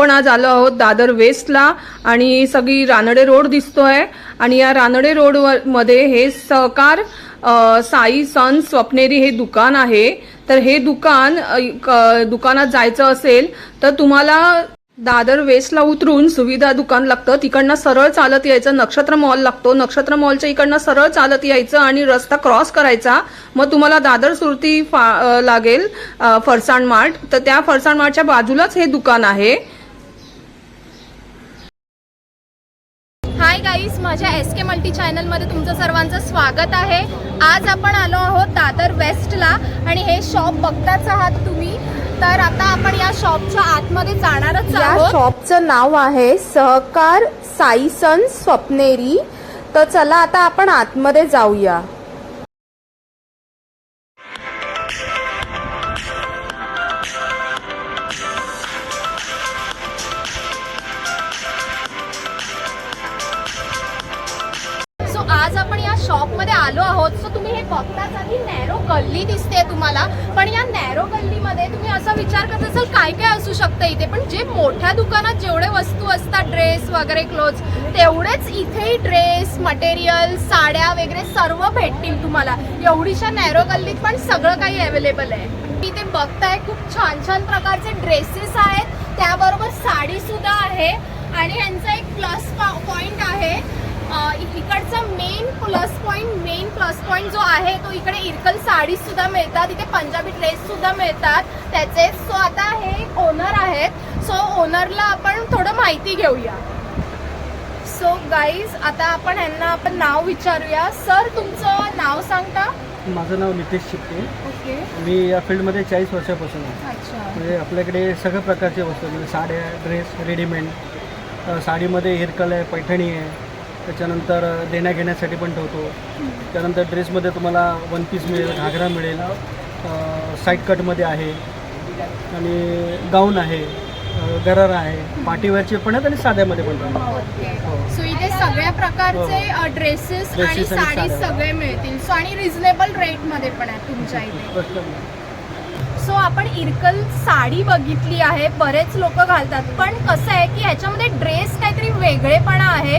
आपण आज आलो आहोत दादर वेस्टला आणि सगळी रानडे रोड दिसतोय. आणि या रानडे रोडवर मध्ये हे सहकार साई सन स्वप्नेरी हे दुकान आहे. तर हे दुकान दुकानात जायचं असेल तर तुम्हाला दादर वेस्टला उतरून सुविधा दुकान लागतं. तिकडनं सरळ चालत यायचं. नक्षत्र मॉल लागतो. नक्षत्र मॉलच्या इकडनं सरळ चालत यायचं आणि रस्ता क्रॉस करायचा. मग तुम्हाला दादर सुरती फा- लागेल फरसाण मार्ट. तर त्या फरसाण मार्टच्या बाजूलाच हे दुकान आहे. हाय गाईस माझ्या एस के मल्टी चॅनलमध्ये तुमचं सर्वांचं स्वागत आहे. आज आपण आलो आहोत दादर वेस्टला आणि हे शॉप बघताच आहात तुम्ही. तर आता आपण या शॉपच्या आतमध्ये जाणारच या आहोत. शॉपचं नाव आहे सहकार साईसन स्वप्नेरी. तर चला आता आपण आतमध्ये जाऊया. तुम्हाला. पण या नॅरो गल्लीमध्ये तुम्ही असा विचार करत असाल काय काय असू शकतं इथे? पण जे मोठ्या दुकानात जेवढे वस्तू असतात ड्रेस वगैरे क्लोथ तेवढेच इथेही ड्रेस मटेरियल साड्या वगैरे सर्व भेटतील तुम्हाला. एवढीशा नॅरो गल्लीत पण सगळं काही अवेलेबल आहे. इथे बघताय खूप छान छान प्रकारचे ड्रेसेस आहेत. त्याबरोबर साडी सुद्धा आहे. आणि यांचा एक प्लस पॉइंट आहे. Plus point main plus point जो आहे तो इकडे इरकल साडी सुद्धा मिळतात इथे पंजाबी ड्रेस सुद्धा मिळतात. त्याचे सो आता हे ओनर आहेत. सो ओनरला आपण थोडं माहिती घेऊया. सो गाईज आता आपण यांना आपण नाव विचारूया. सर तुमचं नाव सांगता? माझं नाव नितेश शिप्ते ओके मी या फील्डमध्ये चाळीस वर्षापासून आहे. अच्छा. म्हणजे आपल्याकडे सगळ्या प्रकारचे वस्तू म्हणजे साड्या ड्रेस रेडीमेड साडीमध्ये हिरकल आहे पैठणी आहे. त्याच्यानंतर अ, देण्या घेण्यासाठी पण ठेवतो. त्यानंतर ड्रेसमध्ये तुम्हाला वन पीस मिळेल घागरा मिळेल साईड कटमध्ये आहे. आणि गाऊन आहे गरारा आहे पार्टीवेअरचे पण आहेत आणि साध्यामध्ये पण आहेत. हो. सो इथे सगळ्या प्रकारचे ड्रेसेस आणि Dresses आणि साडी साड्या. सगळे मिळतील. सो आणि रिझनेबल रेटमध्ये पण आहे तुमच्या इथे. सो आपण इरकल साडी बघितली आहे. बरेच लोक घालतात. पण कसं आहे की ह्याच्यामध्ये ड्रेस काहीतरी वेगळेपणा आहे.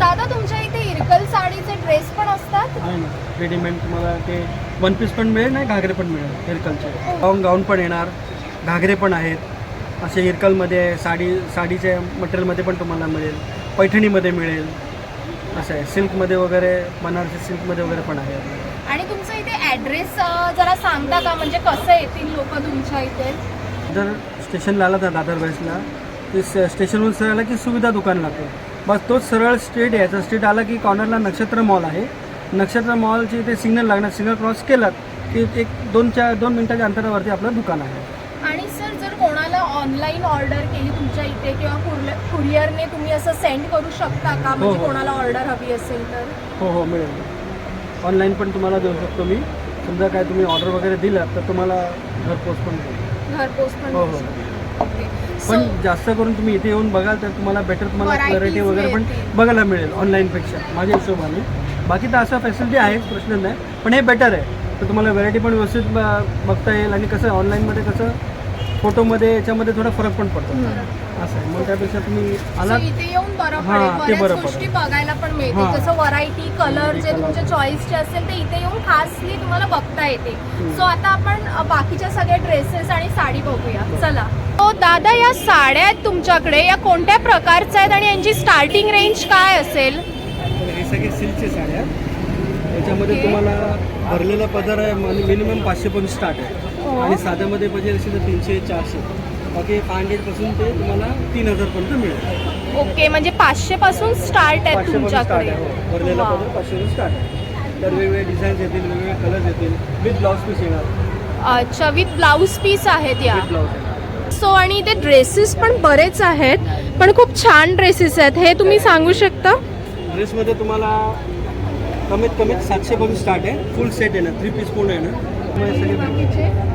दादा तुमच्या इथे इरकल साडीचे ड्रेस पण असतात? आहे ना रेडीमेड तुम्हाला ते वन पीस पण मिळेल नाही घागरे पण मिळेल हिरकलचे गाऊन गाऊन पण येणार घागरे पण आहेत. असे हिरकलमध्ये साडी साडीच्या मटेरियलमध्ये पण तुम्हाला मिळेल. पैठणीमध्ये मिळेल. असं आहे. सिल्कमध्ये वगैरे बनारसी सिल्कमध्ये वगैरे पण आहे. आणि तुमचं इथे ॲड्रेस जरा सांगता का? म्हणजे कसं येतील लोक तुमच्या इथे? जर स्टेशनला आला तर दादर वेस्टला ते स- स्टेशनवरून सरळ आला की सुविधा दुकान लागतं. बस तोच सरळ स्ट्रेट यायचा स्ट्रेट आला की कॉर्नरला नक्षत्र मॉल आहे. नक्षत्र मॉलचे इथे सिग्नल लागणार. सिग्नल क्रॉस केलात की एक दोन चार दोन मिनटाच्या अंतरावरती आपलं दुकान आहे. आणि सर जर कोणाला ऑनलाईन ऑर्डर केली तुमच्या इथे किंवा कुरिअरने तुम्ही असं सेंड करू शकता का? म्हणजे हो. कोणाला ऑर्डर हवी असेल तर? हो हो मिळेल. ऑनलाईन पण तुम्हाला देऊ शकतो मी. समजा काय तुम्ही ऑर्डर वगैरे दिलात तर तुम्हाला घरपोच पण मिळेल घरपोच पण हो, हो. शकते. ओके. पण जास्त करून तुम्ही इथे येऊन बघाल तर तुम्हाला बेटर तुम्हाला Varieties क्लॅरिटी वगैरे पण मिळतील. बघायला मिळेल ऑनलाईनपेक्षा माझ्या हिशोबाने. बाकी तर असं फॅसिलिटी आहे प्रश्न नाही. पण हे बेटर आहे. तर तुम्हाला व्हरायटी पण व्यवस्थित ब- बघता येईल आणि कसं ऑनलाईनमध्ये कसं फोटोमध्ये याच्यामध्ये थोडा फरक पण पडतो. असं आहे. मग त्यापेक्षा तुम्ही so आलात इथे येऊन बरं हां, पडेल ते बऱ्याच गोष्टी पडेल. बघायला पण मिळतील. हां. जसं व्हरायटी कलर जे. तुमच्या चॉईसचे असेल ते इथे येऊन खासली तुम्हाला बघता येते सो आता आपण अ, बाकीच्या सगळ्या ड्रेसेस आणि साडी बघूया. चला. हो दादा या साड्या आहेत तुमच्याकडे. या कोणत्या प्रकारच्या आहेत आणि यांची स्टार्टिंग रेंज काय असेल? तर हे सगळे सिल्कचे साड्या याच्यामध्ये ओके. तुम्हाला भरलेला पदर आहे मिनिमम पाचशे पण स्टार्ट आहे. हो. आणि साध्यामध्ये पाहिजे असेल तर तीनशे चारशे. बाकी फाय हंड्रेडपासून ते तुम्हाला तीन हजारपर्यंत मिळेल. ओके म्हणजे पाचशे पासून स्टार्ट आहे पाचशेपासून स्टार्ट तुमच्याकडे. आहे हो. भरलेला वा. पदर पाचशेपासून स्टार्ट आहे. तर वेगवेगळे डिझाईन्स येतील वेगवेगळे कलर्स येतील. विथ ब्लाऊज पीस येणार. अच्छा विथ ब्लाऊज पीस आहेत या. विथ ब्लाऊज येणार. सो आणि इथे ड्रेसेस पण बरेच आहेत पण खूप छान ड्रेसेस आहेत. हे तुम्ही सांगू शकता? ड्रेसमध्ये तुम्हाला कमीत कमीत सातशेपासून स्टार्ट आहे. फुल सेट येणार थ्री पीस पूर्ण येणार सगळे मग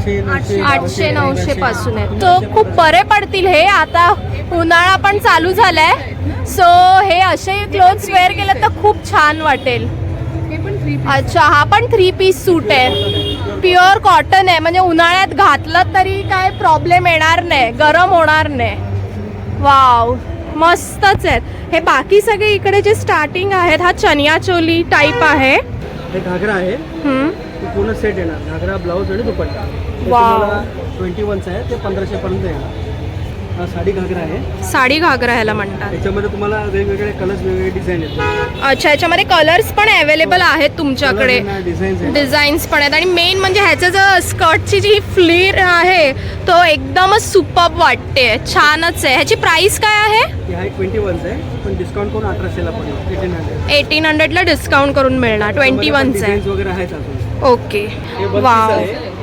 आठशे नऊशे पासून सो असे खूप. बरे पडतील हे. आता उन्हाळा पण चालू झालाय. सो हे असे क्लोथ्स वेअर केलं तर खूप छान वाटेल. अच्छा हा पण थ्री पीस सूट आहे. प्युअर कॉटन आहे. म्हणजे उन्हाळ्यात घातलं तरी काय प्रॉब्लेम येणार नाही. गरम होणार नाही. वाव मस्तच आहेत. हे बाकी सगळे इकडे जे स्टार्टिंग आहेत हा चनिया चोली टाईप आहे. हे घागरा आहे. ते पूर्ण सेट येणार. घागरा ब्लाऊज आणि दुपट्टा. ट्वेंटी वनचा आहे ते पंधराशे पर्यंत येणार साडी घागरा आहे. साडी घागरा ह्याला म्हणतात. त्याच्यामध्ये तुम्हाला वेगवेगळे कलर्स वेगवेगळे डिझाईन आहेत अच्छा याच्यामध्ये कलर्स पण अवेलेबल आहेत तुमच्याकडे. डिझाईन्स पण आहेत. आणि मेन म्हणजे ह्याचं जो स्कर्टची जी फ्लीर आहे तो एकदमच सुपर वाटते. छानच आहे. ह्याची प्राइस काय आहे? एक ट्वेंटी वनचा आहे पण डिस्काउंट करून अठराशेला पडेल एटीन हंड्रेड एटीन हंड्रेडला डिस्काउंट करून मिळणार. ट्वेंटी वनचं आहे. वगैरे आहेत अजून. ओके वन आहे.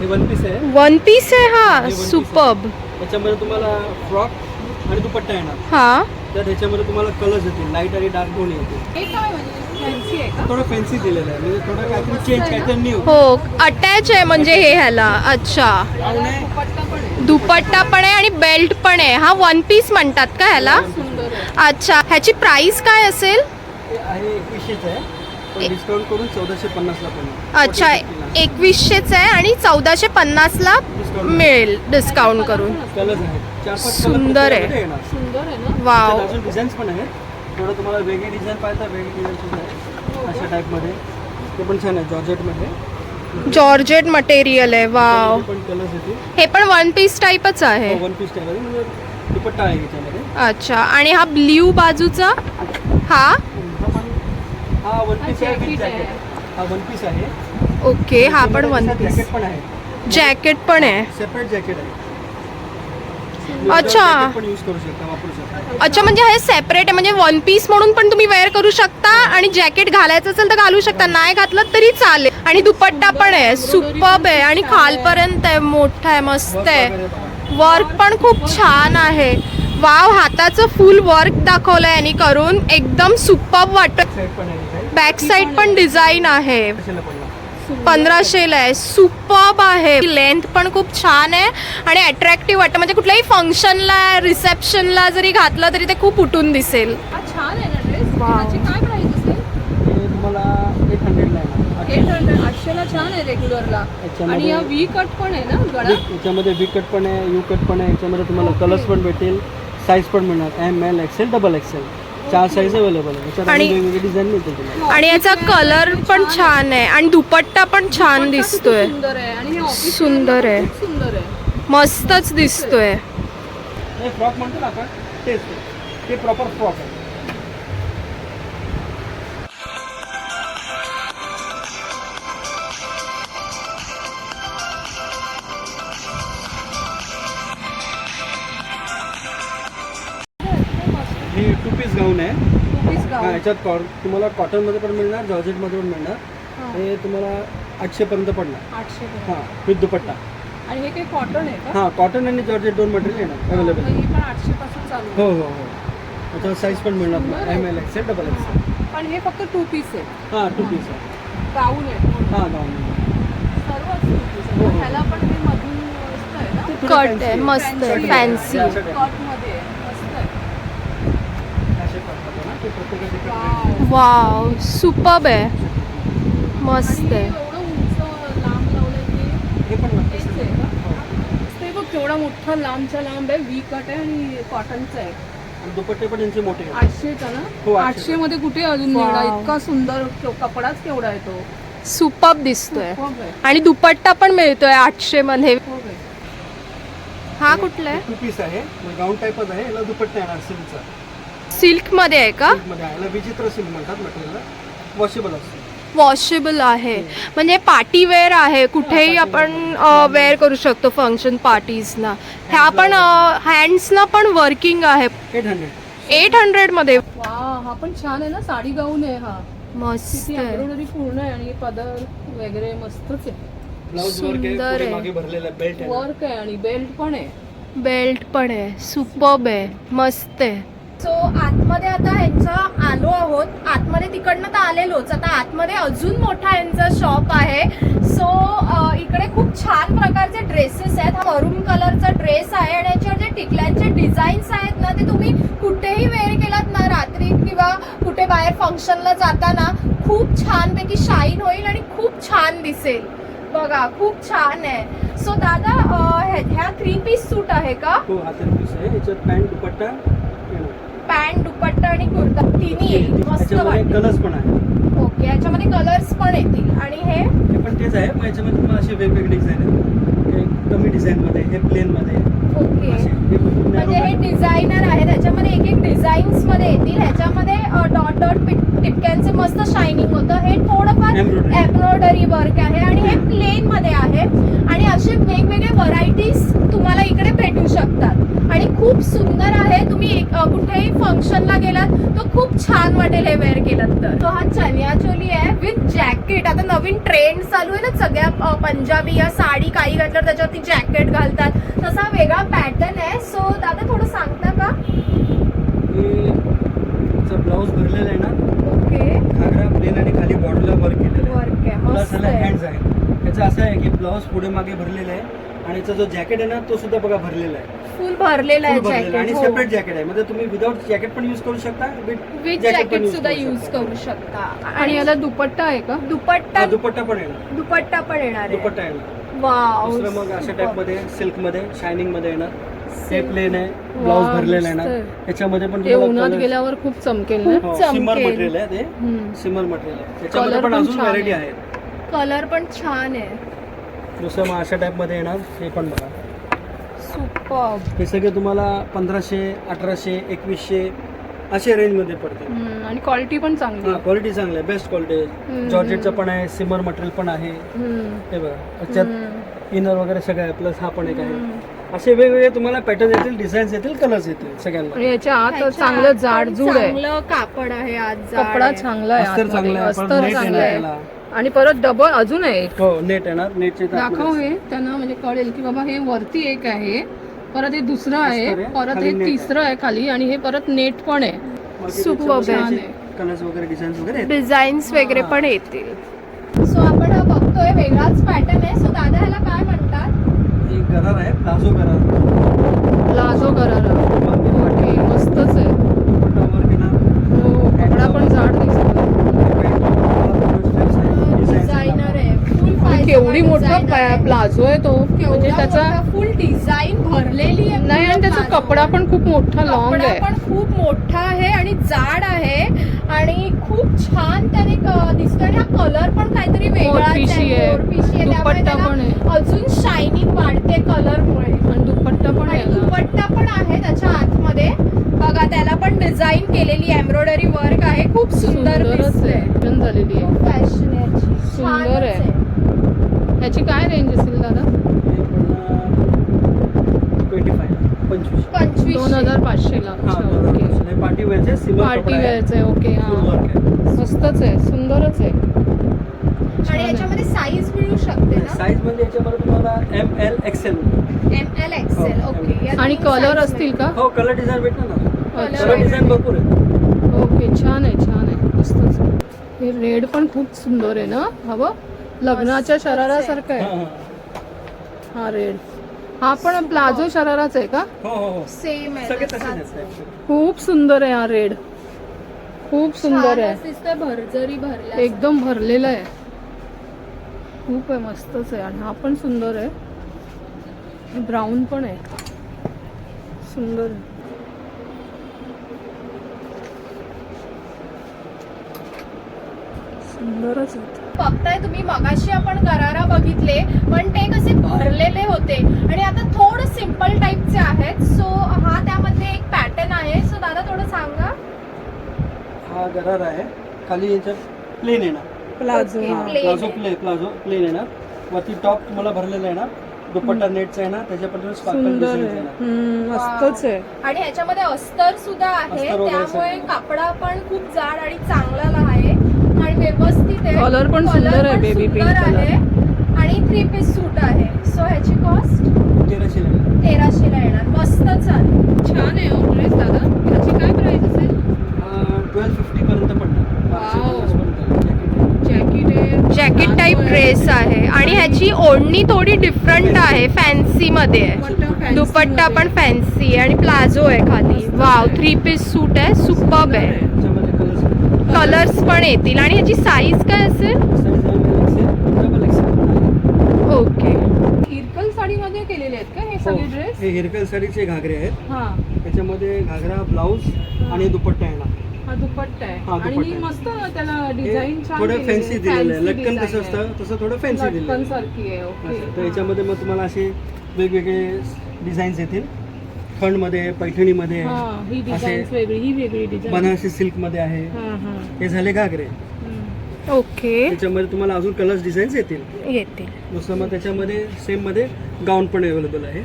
हे वन पीस आहे. वन पीस आहे हा. one piece सुपर्ब त्याच्यामध्ये तुम्हाला फ्रॉक आणि दुपट्टा येणार. हा. तर त्याच्यामध्ये तुम्हाला कलर्स येतील. लाइट आणि डार्क दोन्ही येतील. थोडं फॅन्सी दिलेलं आहे. म्हणजे थोडं काहीतरी चेंज काहीतरी न्यू हो अटॅच आहे म्हणजे हे ह्याला. अच्छा. दुपट्टा पण आहे. आणि बेल्ट पण आहे. हा वन पीस म्हणतात का ह्याला? अच्छा. ह्याची प्राइस काय असेल? आहे एकवीसशेच आहे. पण डिस्काउंट करून चौदाशे पन्नासला पण अच्छा. एकवीसशेच आहे आणि चौदाशे पन्नासला मिळेल डिस्काउंट करून. कलर्स आहेत. चार पाच सुंदर आहे. येणार. वाव. डिझाईन्स पण आहेत. थोडं तुम्हाला वेगळी डिझाईन पाहिजे तर वेगळी डिझाईन सुद्धा आहे अशा टाईपमध्ये ते पण छान आहे जॉर्जेटमध्ये जॉर्जेट मटेरियल आहे वाव. पण कलर्स येतील हे पण वन पीस टाईपच आहे. वन पीस टाईप आहे म्हणजे दुपट्टा आहे याच्यामध्ये अच्छा. आणि हा ब्ल्यू बाजूचा हा? हा वन पीस आहे हा वन पीस आहे. ओके हा पण वन पीस जॅकेट पण आहे. जॅकेट पण आहे. सेपरेट जॅकेट आहे. अच्छा. अच्छा म्हणजे हे सेपरेट आहे म्हणजे वन पीस म्हणून पण तुम्ही वेअर करू शकता आणि जॅकेट घालायचं असेल तर घालू शकता नाही घातलं तरी चालेल. आणि दुपट्टा पण आहे सुपर्ब आहे आणि खालपर्यंत आहे मोठा आहे मस्त आहे. वर्क पण खूप छान आहे. वाव हाताचं फुल वर्क दाखवलंय यांनी करून. एकदम सुपर्ब वाटत. साईड. बॅक साइड पण डिझाईन आहे. पंधराशेला आहे. सुपर्ब आहे. लेंथ पण खूप छान आहे आणि अट्रॅक्टिव्ह वाटतं. म्हणजे कुठल्याही फंक्शनला रिसेप्शनला जरी घातलं तरी ते खूप उठून दिसेल. छान आहे ना ड्रेस वाव. त्याची काय प्राइस असेल? हे तुम्हाला एट हंड्रेडला आहे एट हंड्रेड आठशेला छान आहे रेग्युलरला याच्यामध्ये- आणि या वी कट पण आहे ना गळा? याच्यामध्ये वी कट पण आहे यू कट पण आहे. याच्यामध्ये तुम्हाला कलर्स पण भेटेल. साईज पण मिळणार. M L XL double XL चार साईज अवेलेबल आहे. याच्यात आणि- आणि वेगवेगळे डिझाईन मिळतील तुम्हाला. आणि याचा कलर पण छान आहे. आणि दुपट्टा पण छान दिसतोय. सुंदर आहे. आणि हे ऑफिस सुंदर आहे. खूप सुंदर आहे. मस्तच दिसतोय. हे फ्रॉक म्हणतो ना आपण तेच. ते. ते प्रॉपर फ्रॉक आहे. गाऊन आहे. हा, याच्यात कॉ तुम्हाला कॉटनमध्ये पण मिळणार जॉर्जेटमध्ये पण मिळणार. हे. तुम्हाला आठशेपर्यंत पडणार. आठशे पर्यंत. हां विथ दुपट्टा. आणि हे काही कॉटन आहे का? हां कॉटन आणि जॉर्जेट दोन मटेरियल येणार अवेलेबल हे पण आठशे पासून चालू आहे. हो हो हो. त्याच्यावर साईज पण मिळणार तुम्हाला. M L XL double XL पण हे फक्त टू पीस आहे. हां टू पीस आहे. गाऊन आहे हां गाऊन सर्वच टू पीस हो, आहे. हो. ह्याला पण हे मधून मस्त आहे ना थोडं कट आहे. मस्त आहे फॅन्सी कटमध्ये आहे. मस्त आहे असे करतात ना, ते प्रत्येकाचे वाव. वाव सुपर्ब आहे मस्त आणि हे आहे एवढं उंच लांब लावलंय की हे पण तेच नक्कीच आहे. आहे. का? ते. बघ केवढा मोठा लांबच्या लांब आहे. वी कट आहे आणि कॉटनचं आहे. आणि दुपट्टे पण यांचे मोठे आहेत. आठशेचा ना? हो, आठशे. आठशे मध्ये कुठे अजून Wow. निवडा इतका सुंदर तो कपडाच केवढा आहे तो. सुपर्ब दिसतोय. खूप आहे. आणि दुपट्टा पण मिळतोय आठशे मध्ये. खूप आहे. हा कुठला आहे? टू पीस आहे. गाऊन टाईपच आहे. याला दुपट्टा येणार सिल्कचा सिल्कमध्ये आहे का? सिल्कमध्ये आहे. याला विचित्र सिल्क म्हणतात मटेरियलला वॉशेबल असतं. वॉशेबल आहे. म्हणजे पार्टी वेअर आहे. कुठेही आपण वेअर. करू शकतो फंक्शन पार्टीजना ह्या पण हँड्सना पण वर्किंग आहे. एट हंड्रेड एट हंड्रेडमध्ये. वा हा पण छान आहे ना. साडी गाऊन आहे हा. मस्त किती आहे. एम्ब्रॉयडरी पूर्ण आहे आणि पदर वगैरे मस्तच आहे. ब्लाऊज वर्क आहे. सुंदर पुढे आहे. मागे भरलेला बेल्ट आहे वर्क आहे आणि बेल्ट पण आहे. बेल्ट पण आहे. सुपर्ब आहे. मस्त आहे. सो आतमध्ये आता ह्यांचं आलो आहोत. आतमध्ये तिकडनं तर आलेलोच. आता आतमध्ये अजून मोठा यांचा शॉप आहे. सो इकडे खूप छान प्रकारचे ड्रेसेस आहेत. हा मरून कलरचा ड्रेस आहे आणि याच्यावर जे टिकल्यांचे डिझाईन्स आहेत ना ते तुम्ही कुठेही वेअर केलात ना रात्री किंवा कुठे बाहेर फंक्शनला जाताना खूप छानपैकी शाईन होईल आणि खूप छान दिसेल. बघा खूप छान आहे. सो दादा ह्या- ह्या थ्री पीस सूट आहे का? हो हा तर पीस आहे. याच्यात पॅन्ट दुपट्टा पॅन्ट दुपट्टा आणि कुर्ता तिन्ही येईल मस्त कलर्स पण आहे ओके याच्यामध्ये कलर्स पण येतील. आणि हे? हे पण तेच आहे. पण याच्यामध्ये तुम्हाला असे वेगवेगळे डिझाईन आहेत. हे कमी डिझाईनमध्ये हे प्लेनमध्ये ओके. असे. हे भरपूर म्हणजे हे डिझायनर आहे त्याच्यामध्ये एक एक डिझाईन्समध्ये येतील. ह्याच्यामध्ये डॉट डॉट टिपक्यांचे मस्त शायनिंग होतं. हे थोडंफार. एम्ब्रॉयडरी वर्क आहे आणि हे प्लेन मध्ये आहे. आणि असे वेगवेगळे व्हरायटीज तुम्हाला इकडे भेटू शकतात. आणि खूप सुंदर आहे तुम्ही कुठेही फंक्शनला गेलात तर खूप छान वाटेल हे वेअर केलं तर. तो हा चनिया चोली आहे विथ जॅकेट आता नवीन ट्रेंड चालू आहे ना सगळ्या पंजाबी या साडी काही घातल्यावर त्याच्यावरती जॅकेट घालतात. तसा वेगळा पॅटर्न आहे. सो दादा थोडं सांगता का? ब्लाऊज भरलेला आहे ना? ओके. घागरा प्लेन आणि खाली बॉर्डरला वर्क केलेलं आहे. वर्क आहे. मस्त आहे. हँड्स आहे याचं असं आहे की ब्लाऊज पुढे मागे भरलेला आहे. आणि याचा जो जॅकेट आहे ना तो सुद्धा बघा भरलेला आहे. फुल भरलेलं आहे भरलेला आहे. आणि जॅकेट सेपरेट जॅकेट आहे. म्हणजे तुम्ही विदाउट जॅकेट पण युज करू शकता विथ जॅकेट सुद्धा युज करू शकता. आणि याला दुपट्टा आहे का? दुपट्टा दुपट्टा पण येणार. दुपट्टा पण येणार आहे. दुपट्टा येणार. वाव दुसरं मग अशा टाईपमध्ये सिल्कमध्ये शायनिंगमध्ये येणार. हे प्लेन आहे ब्लाऊज Wow, भरलेला मस्त येणार. आहे. याच्यामध्ये पण हे तुम्हाला उन्हात colours- गेल्यावर खूप चमकेल ना? सिमर चमकेल. मटेरियल आहे ते. सिमर मटेरियल आहे. त्याच्यामध्ये Colour पण पण अजून छान व्हरायटी आहे. कलर पण छान आहे. दुसरं मग अशा टाईपमध्ये येणार हे पण बघा सुपर हे सगळे तुम्हाला पंधराशे अठराशे एकवीसशे अशा रेंजमध्ये पडते हम्म, आणि क्वालिटी पण चांगली आहे. क्वालिटी चांगली आहे बेस्ट क्वालिटी. आहे जॉर्जेटचं पण आहे सिमर मटेरियल पण आहे हम्म. हे बघा याच्यात हम्म. इनर वगैरे सगळं आहे प्लस हा पण एक आहे हम्म. असे वेगवेगळे तुम्हाला पॅटर्न येतील डिझाईन्स येतील कलर्स येतील सगळ्यांना आणि याच्या आत ह्याच्या चांगलं आत जाड पण जूड आहे चांगलं कापड आहे आज जाड कपडा आहे. चांगला आहे अस्तर आतमध्ये. चांगलं आहे अस्तर नेट चांगलं येणार आहे आणि परत डबल अजून आहे एक. हो नेट येणार नेटचे दाखव हे त्यांना म्हणजे कळेल की बाबा हे वरती एक आहे परत हे दुसरं आहे परत खाली हे आहे. तिसरं आहे खाली आणि हे परत नेट पण आहे superb आहे. कलर्स वगैरे डिझाईन्स वगैरे. डिझाईन्स वगैरे पण येतील सो आपण हा बघतोय वेगळाच पॅटर्न आहे सो दादा ह्याला काय करार आहे प्लाझो करार प्लाझो करार ओके मस्तच आहे दुपट्टावर घेणार हो कपडा पण जाड दिसतो डिझायनर आहे फुल केवढी मोठा प्लाझो आहे तो. म्हणजे त्याचा फुल डिझाईन भरलेली आहे नाही आणि त्याचा कपडा पण खूप मोठा लॉंग आहे. पण खूप मोठा आहे आणि जाड आहे आणि खूप छान त्याने दिसतोय आणि हा कलर पण काहीतरी वेगळाच मोरपिशी आहे. दुपट्टा पण अजून शायनिंग वाढते कलर मुळे. आणि दुपट्टा पण आहे. दुपट्टा पण आहे त्याच्या आतमध्ये. बघा त्याला पण डिझाईन केलेली एम्ब्रॉयडरी वर्क आहे. खूप सुंदर दिसते झालेली आहे. फॅशन सुंदर आहे. ह्याची काय रेंज असेल दादा? ट्वेंटी फाय पंचवीस. पंचवीस दोन हजार पाचशेला. हा ओके. पार्टी वेअरचे सिमर पार्टी वेअरचं आहे ओके हा. वर्क आहे. मस्तच आहे सुंदरच आहे. आणि याच्यामध्ये साईज मिळू शकते ना? साईजमध्ये याच्यामध्ये तुम्हाला M L XL M L XL हो, ओके. या आणि कलर size असतील का? हो कलर डिझाईन भेटणार ना? अच्छा. कलर डिझाईन भरपूर आहे. ओके छान आहे छान आहे. मस्तच आहे. हे रेड पण खूप सुंदर आहे ना? हवं? लग्नाच्या शरारासारखं हा, आहे. हा. हा रेड. हा पण प्लाझो शराराच आहे का? हो हो हो. सेम आहे सगळे तसेच खूप सुंदर आहे हा रेड. खूप सुंदर आहे. दिसतोय भरजरी भरल्या एकदम भरलेला आहे. खूप आहे मस्तच आहे. आणि हा पण सुंदर आहे. ब्राऊन पण आहे. सुंदर आहे. सुंदरच आहे. बघताय तुम्ही मगाशी आपण गरारा बघितले पण ते कसे भरलेले होते. आणि आता थोडं सिंपल टाईपचे आहेत. सो हा त्यामध्ये एक पॅटर्न आहे. सो दादा थोडं सांगा. हा गरार आहे. खाली याच्यात प्लेन येणार प्लाझो Okay. हा, plain प्लाझो आहे. प्ले प्लाझो प्लेन येणार वरती टॉप तुम्हाला भरलेला येणार दुपट्टा नेटचा येणार त्याच्यापर्यंत स्पार्कल सुंदर आहे. येणार हम्म, मस्तच आहे. आणि ह्याच्यामध्ये अस्तर सुद्धा आहे. अस्तर वगैरे त्यामुळे सगळं. कापडा पण खूप जाड आणि चांगला आहे. व्यवस्थित आहे. Color पण सुंदर आहे, सुंदर color. आहे. आणि थ्री पीस सूट आहे. सो ह्याची कॉस्ट तेराशे येणार. तेराशे ला येणार. मस्त चालेल छान आहे हो ड्रेस दादा. त्याची काय प्राइस असेल? ट्वेल्व फिफ्टी पर्यंत पडणार. जॅकेट आहे. जॅकेट टाईप ड्रेस आहे. आणि ह्याची ओढणी थोडी डिफरंट आहे. फॅन्सी मध्ये आहे. दुपट्टा. पण फॅन्सी आहे. आणि प्लाझो आहे खाली. वाव थ्री पीस सूट आहे. सुपर्ब आहे. कलर्स पण येतील. आणि ह्याची साईज काय असेल? ओके इरकल साडीमध्ये केलेले आहेत का हे सगळे ड्रेस हो. हे हिरकल साडीचे घागरे आहेत. हा. त्याच्यामध्ये घागरा ब्लाऊज आणि दुपट्टा येणार हा दुपट्टा आहे. हा, आणि दुपट्टा ही आहे. मस्त त्याला हे डिझाईन छान थोडं फॅन्सी दिलेलं आहे. लटकन कसं. असतं तसं थोडं फॅन्सी दिलेलं आहे. सारखी आहे. ओके. तर याच्यामध्ये मग तुम्हाला असे वेगवेगळे डिझाईन्स येतील. खंडमध्ये पैठणीमध्ये हा ही असे डिझाईन वेगळी ही वेगळी डिझाईन बनारसी सिल्कमध्ये आहे. हा हा. हे झाले घागरे. ओके. त्याच्यामध्ये तुम्हाला अजून कलर्स डिझाईन्स येतील. येतील. दुसरं मग त्याच्यामध्ये सेममध्ये गाऊन पण अवेलेबल आहे.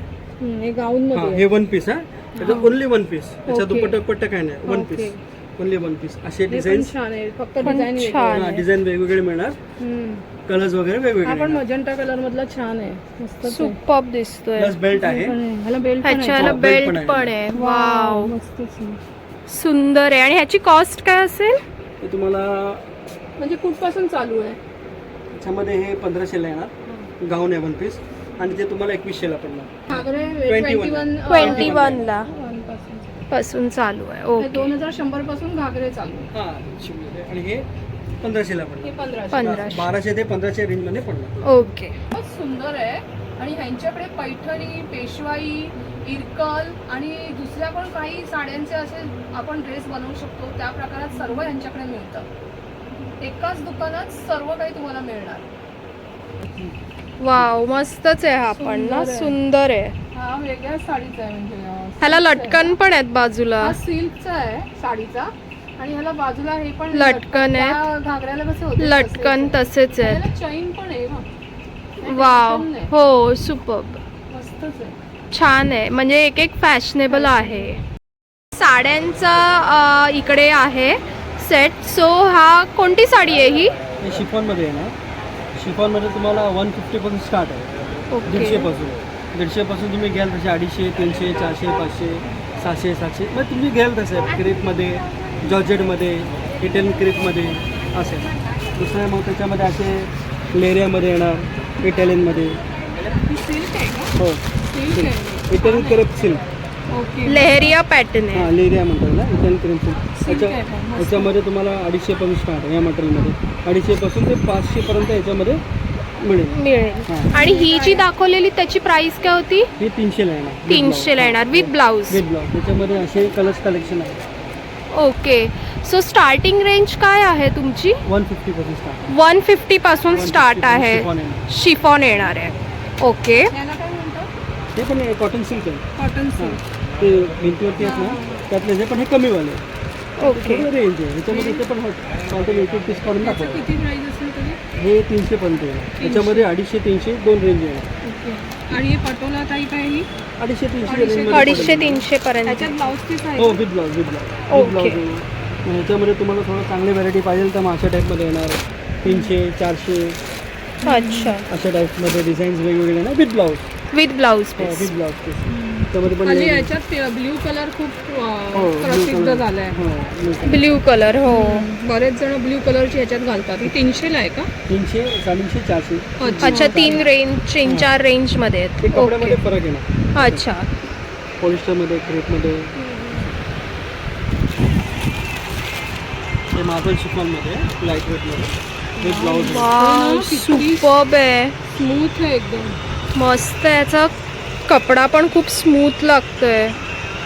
हे गाऊन हा, मध्ये हे वन पीस हा. त्याचं ओनली वन पीस त्याच्या. दुपट्टा पट्टा काय नाही. One. Piece only one piece असे हे पण डिझाईन छान आहे. फक्त पण डिझाईन छान. हा डिझाईन वेगवेगळे मिळणार. कलर्स वगैरे हा वेगवेगळे पण. मजंटा कलर मधला छान आहे. मस्त सुपर दिसतोय. प्लस बेल्ट आहे. ह्याला बेल्ट पण ह्याच्याला हो, पण बेल्ट आहे. पण आहे. वाव मस्तच आहे. सुंदर आहे. आणि ह्याची कॉस्ट काय असेल? ते तुम्हाला म्हणजे कुठपासून चालू आहे? त्याच्यामध्ये हे पंधराशेला येणार. गाऊन आहे वन पीस आणि ते तुम्हाला एकवीसशेला पडणार. घागरे 21. ट्वेंटी वन ला. पासून चालू आहे. हे ओके दोन हजार शंभरपासून घागरे चालू आहे. हा शिवलेले. आणि हे पंधराशेला हे पडणार पंधराशे. पंधराशे. बाराशे ते पंधराशे रेंजमध्ये पडणार ओके खूपच सुंदर आहे. आणि ह्यांच्याकडे पैठणी पेशवाई इरकल आणि दुसऱ्या पण काही साड्यांचे असे आपण ड्रेस बनवू शकतो. त्या प्रकारात सर्व यांच्याकडे मिळतं. एकाच दुकानात सर्व काही तुम्हाला मिळणार. वाव मस्तच आहे हा पण ना. सुंदर आहे. हा वेगळ्याच साडीचा आहे म्हणजे ह्याला. लटकन पण आहेत बाजूला. हा सिल्कचा आहे साडीचा. आणि ह्याला बाजूला हे पण लटकन आहे. घागऱ्याला कसे होते? लटकन तसेच. आहे चैन पण आहे हा. वाव. हो सुपर मस्तच आहे. छान आहे. म्हणजे एक एक फॅशनेबल आहे. साड्यांचा इकडे आहे सेट सो हा कोणती साडी आहे ही? हे शिफॉनमध्ये आहे ना. शिफॉनमध्ये तुम्हाला वन फिफ्टी पासून स्टार्ट आहे. दीडशे ओके पासून दीडशे पासून तुम्ही घ्याल तसे अडीचशे तीनशे चारशे पाचशे सहाशे सातशे. मग तुम्ही घ्याल तसं क्रेपमध्ये जॉर्जेटमध्ये इटालियन क्रेपमध्ये असे. दुसरं मग त्याच्यामध्ये असे लेरियामध्ये येणार इटालियनमध्ये. ही आहे हो. आहे. Italian crepe silk. Okay. Leheriya pattern हां आहे लेरिया म्हणतात ना इटालियन क्रेप सिल्क. याच्या आहे. याच्यामध्ये तुम्हाला अडीचशेपासून स्टार्ट आहे या मटेरियलमध्ये अडीचशेपासून ते पाचशेपर्यंत याच्यामध्ये मिळेल. मिळेल. हां. आणि ही जी दाखवलेली त्याची प्राइस काय होती? हे तीनशेला येणार. तीनशे ला येणार. विथ ब्लाऊज विथ ब्लाऊज त्याच्यामध्ये असे कलर्स कलेक्शन आहे ओके सो स्टार्टिंग रेंज काय आहे तुमची? वन फिफ्टी पासून स्टार्ट वन फिफ्टी पासून 150 स्टार्ट आहे. शिफॉन येणार. आहे. ओके याला काय म्हणतात? हे पण कॉटन सिल्क आहे. कॉटन. सिल्क ते भिंतीवरती आहेत ना त्यातले जे पण हे कमीवाले आहे. ओके. रेंज आहे. ह्याच्यामध्ये ते पण एक पीस काढून दाखवा किती प्राइस असेल तरी? हे तीनशे पर्यंत आहे. त्याच्यामध्ये अडीचशे तीनशे दोन रेंज आहे. ओके. आणि हे पटोला ताई काय ही? अडीचशे तीनशे अडीचशे- रेंजमध्ये अडीचशे पडेल. तीनशे पर्यंत. त्याच्यात ब्लाऊज पीस आहे. हो का? With blouse with blouse Okay. Blouse आहे. ह्याच्यामध्ये तुम्हाला थोडं चांगली व्हरायटी पाहिजे तर मग अशा टाईपमध्ये येणार. तीनशे चारशे. अच्छा. अशा टाईपमध्ये डिझाईन्स वेगवेगळे ना with blouse with blouse piece with blouse piece त्यामध्ये पण आणि. याच्यात ब्ल्यू कलर खूप हो, blue प्रसिद्ध color. झालाय. हो. Blue colour. हो. बरेच जण ब्ल्यू कलरची ह्याच्यात घालतात. ही तीनशेला आहे का? तीनशे साडेतीनशे चारशे. अच्छा. तीन रेंज तीन चार रेंजमध्ये ते आहेत ओके. कपड्यामध्ये फरक आहे ना. अच्छा. पॉलिस्टरमध्ये क्रेपमध्ये. ते मार्बल शिफॉनमध्ये लाइट वेटमध्ये. विथ ब्लाऊज वाव सुपर्ब आहे. स्मूथ आहे एकदम. मस्त आहे याचा कपडा पण खूप स्मूथ लागतोय.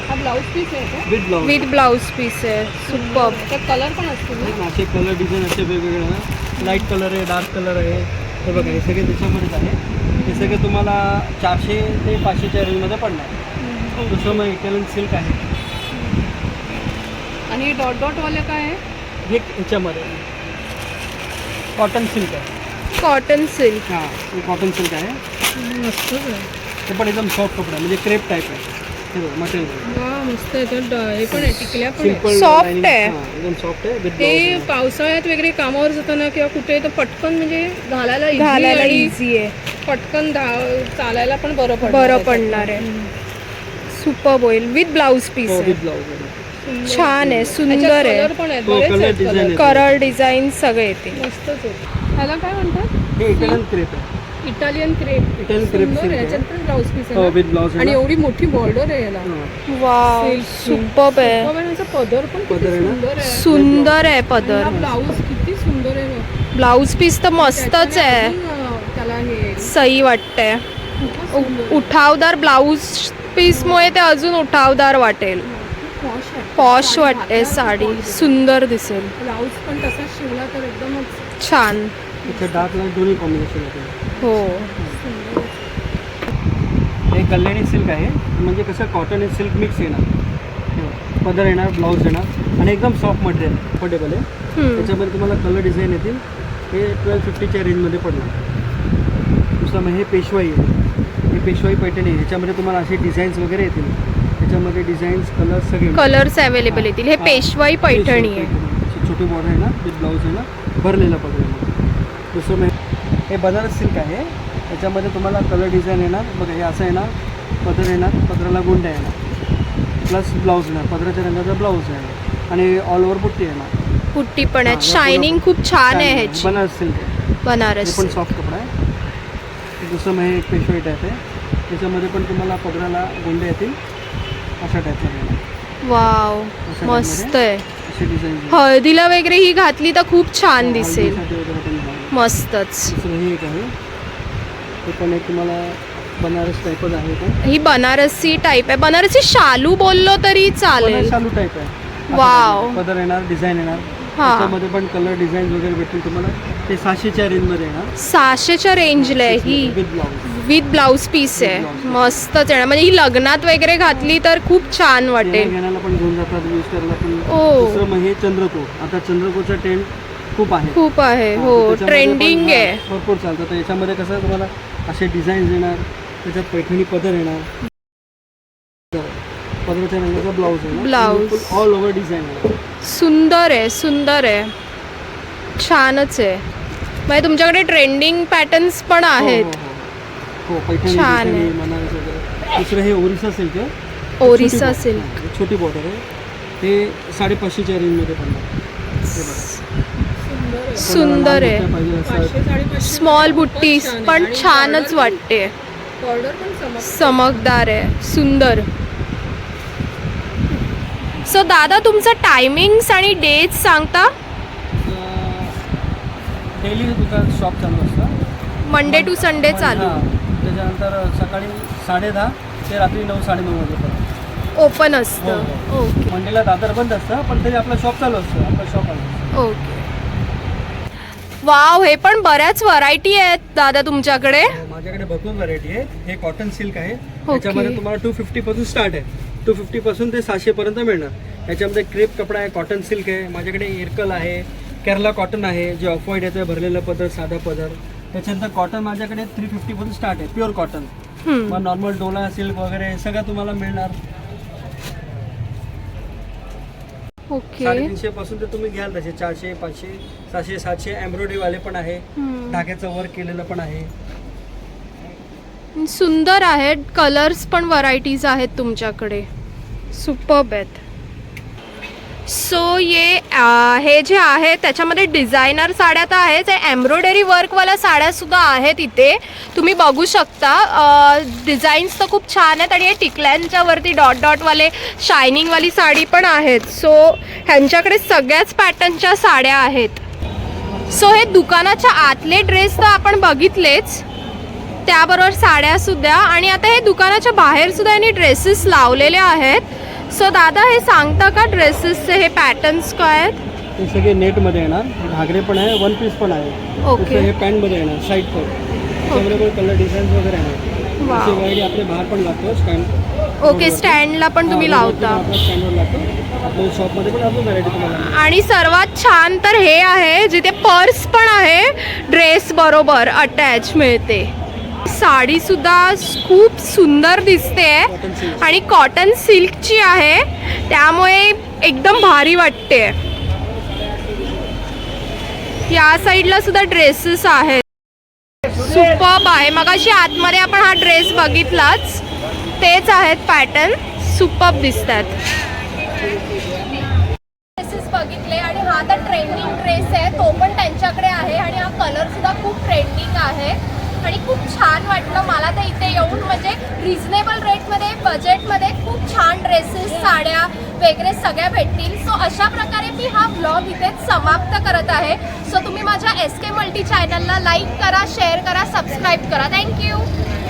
हा ब्लाऊज पीस आहे का? विथ ब्लाऊज पीस आहे. सुपर्ब त्यात कलर पण असतील ना? असे कलर डिझाईन असे वेगवेगळे ना. लाइट कलर आहे डार्क कलर आहे. हे बघा हे सगळे त्याच्यामध्येच आहे. हे सगळे तुम्हाला चारशे ते पाचशेच्या रेंजमध्ये पडणार. दुसरं मग इटालियन सिल्क आहे. आणि डॉट डॉट वाले काय आहे? हे ह्याच्यामध्ये कॉटन सिल्क आहे. कॉटन सिल्क हां हे कॉटन सिल्क आहे. मस्तच आहे. ते पण एकदम सॉफ्ट कपडा म्हणजे क्रेप टाईप आहे. हे बघ मटेरियल वा मस्त आहे त्यात ड- हे पण आहे टिकल्या पण आहे. सिंपल Soft आहे. एकदम सॉफ्ट आहे ते पावसाळ्यात वगैरे कामावर जाताना किंवा कुठे तर पटकन म्हणजे घालायला easy घालायला आणि इझी आहे. पटकन धा- चालायला पण बरं पडणार बरं आहे पडणार आहे. सुपर्ब होईल विथ ब्लाऊज पीस हो आहे. विथ ब्लाऊज छान आहे सुंदर त्याच्यात आहे. कलर पण आहेत हो, बरेच color आहेत design color. आहेत. करल डिझाईन सगळे येतील मस्तच आहे. ह्याला काय म्हणतात? हे इटालियन क्रेप आहे. इटालियन क्रेप इटालियन क्रेप सुंदर आहे आहे. याच्यात पण ब्लाऊज पीस हो आहे विथ ना? ब्लाउज आणि एवढी मोठी बॉर्डर आहे याला. वाव Silk सुपर आहे. बाबा, याचा पदर पण किती पदर आहे ना? सुंदर आहे. सुंदर आहे पदर. ब्लाऊज किती सुंदर आहे बघ. ब्लाऊज पीस तर मस्तच त्याच्याने आहे. अजून, अं, त्याला हे सही वाटतंय. खूपच उ- सुंदर. उठावदार ब्लाऊज पीसमुळे ते अजून उठावदार वाटेल. Posh वाटतं. पॉश साडी वाटते साडी. आहे. सुंदर दिसेल. ब्लाऊज पण तसाच शिवला तर एकदमच छान. इथे डार्क लाइट दोन्ही कॉम्बिनेशन आहे हो. हे कल्याणी सिल्क आहे. म्हणजे कसं कॉटन आणि सिल्क मिक्स येणार. हे. पदर येणार ब्लाऊज येणार आणि एकदम सॉफ्ट मटेरियल कम्फर्टेबल आहे. त्याच्यामध्ये तुम्हाला कलर डिझाईन येतील. हे ट्वेल्व फिफ्टीच्या रेंजमध्ये पडणार. दुसरं मग हे पेशवाई आहे. हे पेशवाई पैठणी आहे. ह्याच्यामध्ये तुम्हाला असे डिझाईन्स वगैरे येतील. त्याच्यामध्ये डिझाईन्स कलर सगळे कलर्स अवेलेबल येतील. हे. पेशवाई पैठणी आहे. छोटी बॉर्डर आहे ना. विथ ब्लाऊज आहे ना. भरलेला आहे. दुसरं मग हे बनारस सिल्क आहे. त्याच्यामध्ये तुम्हाला कलर डिझाईन येणार. बघा हे असं येणार. पदर येणार. पदराला गुंड्या येणार. प्लस ब्लाऊज येणार. पदराच्या रंगाचा ब्लाऊज येणार. आणि ऑल ओव्हर पुट्टी येणार. पुट्टी पण हा, आहे. शायनिंग खूप छान आहे ह्याची. बनारस सिल्क आहे. हे बनारस पण सॉफ्ट कपडा आहे. दुसरं मग हे एक पेशवाई टाईप आहे. त्याच्यामध्ये पण तुम्हाला पदराला गुंड्या येतील. अशा टाईपमध्ये येणार. वाव. मस्त आहे. डिझाईन हळदीला वगैरे ही घातली तर खूप छान दिसेल. वगैरे पण. मस्तच. हे पण एक तुम्हाला बनारस टाईपच आहे ही बनारसी टाईप आहे. बनारसी शालू बोललो तरी चालेल. शालू टाईप आहे. वाव. पदर येणार डिझाईन येणार. हा. त्याच्यामध्ये पण कलर डिझाईन वगैरे भेटतील तुम्हाला. ते सहाशेच्या रेंजमध्ये येणार. सहाशेच्या रेंजला आहे ही. विथ ब्लाऊज पीस आहे. मस्तच आहे म्हणजे ही लग्नात वगैरे घातली तर खूप छान वाटेल. घेण्याला पण घेऊन जातात यूज करायला पण. ओ. हे चंद्रकोर. आता चंद्रकोरचा ट्रेंड खूप आहे. खूप आहे हा, हो. ट्रेंडिंग पण, आहे हा, भरपूर चालतं. तर याच्यामध्ये कसं तुम्हाला असे डिझाईन्स येणार त्याच्यात पैठणी पदर येणार. पदराच्या रंगाचा ब्लाऊज येणार Blouse. ऑल ओव्हर डिझाईन येणार सुंदर आहे सुंदर आहे. छानच आहे. म्हणजे तुमच्याकडे ट्रेंडिंग पॅटर्न्स पण आहेत हो, हो, हो. हो पैठणी छान आहे. बनारस वगैरे दुसरं हे ओरिसा सिल्क आहे. ओरिसा छोटी सिल्क. हा, छोटी बॉर्डर आहे. ते साडेपाचशेच्या रेंजमध्ये पडणार. हे बघा. सुंदर आहे. स्मॉल बुट्टी. पण छानच वाटते. चमकदार आहे. सुंदर. सो दादा तुमचं टायमिंग्स आणि डेज सांगता? डेली दुकान शॉप चालू असतं. मंडे टू संडे चालू. हां. त्याच्यानंतर सकाळी साडे दहा ते रात्री नऊ साडेनऊ वाजेपर्यंत. ओपन असतं. हो, ओके मंडेला दादर बंद असतं पण तरी आपलं शॉप चालू असतं. आपलं शॉप आलं ओके वाव हे पण बऱ्याच व्हरायटी आहेत दादा तुमच्याकडे. माझ्याकडे भरपूर व्हरायटी आहे हे कॉटन सिल्क आहे. त्याच्यामध्ये तुम्हाला टू फिफ्टी पासून स्टार्ट आहे. टू फिफ्टी पासून ते सहाशे पर्यंत मिळणार. याच्यामध्ये क्रेप कपडा आहे कॉटन सिल्क आहे. माझ्याकडे इरकल आहे केरला कॉटन आहे जे ऑफ व्हाईट येतं भरलेलं पदर साधा पदर. त्याच्यानंतर कॉटन माझ्याकडे थ्री फिफ्टी पासून स्टार्ट आहे प्युअर कॉटन. मग नॉर्मल डोला सिल्क वगैरे हे सगळं तुम्हाला मिळणार. साडेतीनशे पासून तर तुम्ही घ्याल तसे चारशे पाचशे सहाशे सातशे एम्ब्रॉयडरी वाले पण आहे. धाग्याचं वर्क केलेलं पण आहे. सुंदर आहेत कलर्स पण व्हरायटीज आहेत तुमच्याकडे. सुपर्ब आहेत. सो ये आ, हे जे आहे त्याच्यामध्ये डिझायनर साड्या तर आहेच एम्ब्रॉयडरी वर्कवाल्या साड्यासुद्धा आहेत इथे. तुम्ही बघू शकता. डिझाईन्स तर खूप छान आहेत आणि हे टिकल्यांच्या वरती डॉट डॉटवाले शायनिंगवाली साडी पण आहेत. सो ह्यांच्याकडे सगळ्याच पॅटर्नच्या साड्या आहेत. सो हे दुकानाच्या आतले ड्रेस तर आपण बघितलेच. त्याबरोबर साड्यासुद्धा आणि आता हे दुकानाच्या बाहेरसुद्धा यांनी ड्रेसेस लावलेले आहेत. सो दादा हे सांगता का ड्रेसेसचे हे पॅटर्न्स काय आहेत? हे सगळे नेटमध्ये येणार. घागरे पण आहे वन पीस पण आहे. ओके. दुसरं हे पॅन्टमध्ये येणार साईड पण त्याच्यामध्ये पण कलर डिझाईन्स वगैरे आहे वाव. अशी व्हरायटी आपल्या बाहेर पण लागतो स्टँड ओके स्टँडला पण तुम्ही लावता. आपल्या स्टँडवर लागतो. आपल्या शॉपमध्ये पण अजून व्हरायटी तुम्हाला मिळेल. आणि सर्वात छान तर हे आहे जिथे पर्स पण आहे ड्रेस बरोबर अटॅच मिळते. साडी सुद्धा खूप सुंदर दिसते. Silk. आणि कॉटन सिल्कची आहे. त्यामुळे एकदम भारी वाटते. या साईडला सुद्धा ड्रेसेस आहेत. सुपर्ब आहे. मगाशी आतमध्ये आपण हा ड्रेस बघितलाच. तेच आहेत पॅटर्न सुपर्ब दिसतात. ड्रेसेस बघितले आणि हा तर ट्रेंडिंग ड्रेस आहे. तो पण त्यांच्याकडे आहे आणि हा कलर सुद्धा खूप ट्रेंडिंग आहे. आणि खूप छान वाटलं मला तर इथे येऊन. म्हणजे रिझनेबल रेटमध्ये बजेटमध्ये खूप छान ड्रेसेस साड्या वगैरे सगळ्या भेटतील. सो अशा प्रकारे मी हा ब्लॉग इथेच समाप्त करत आहे. सो तुम्ही माझ्या एस के मल्टी चॅनलला लाईक करा शेअर करा सबस्क्राईब करा. Thank you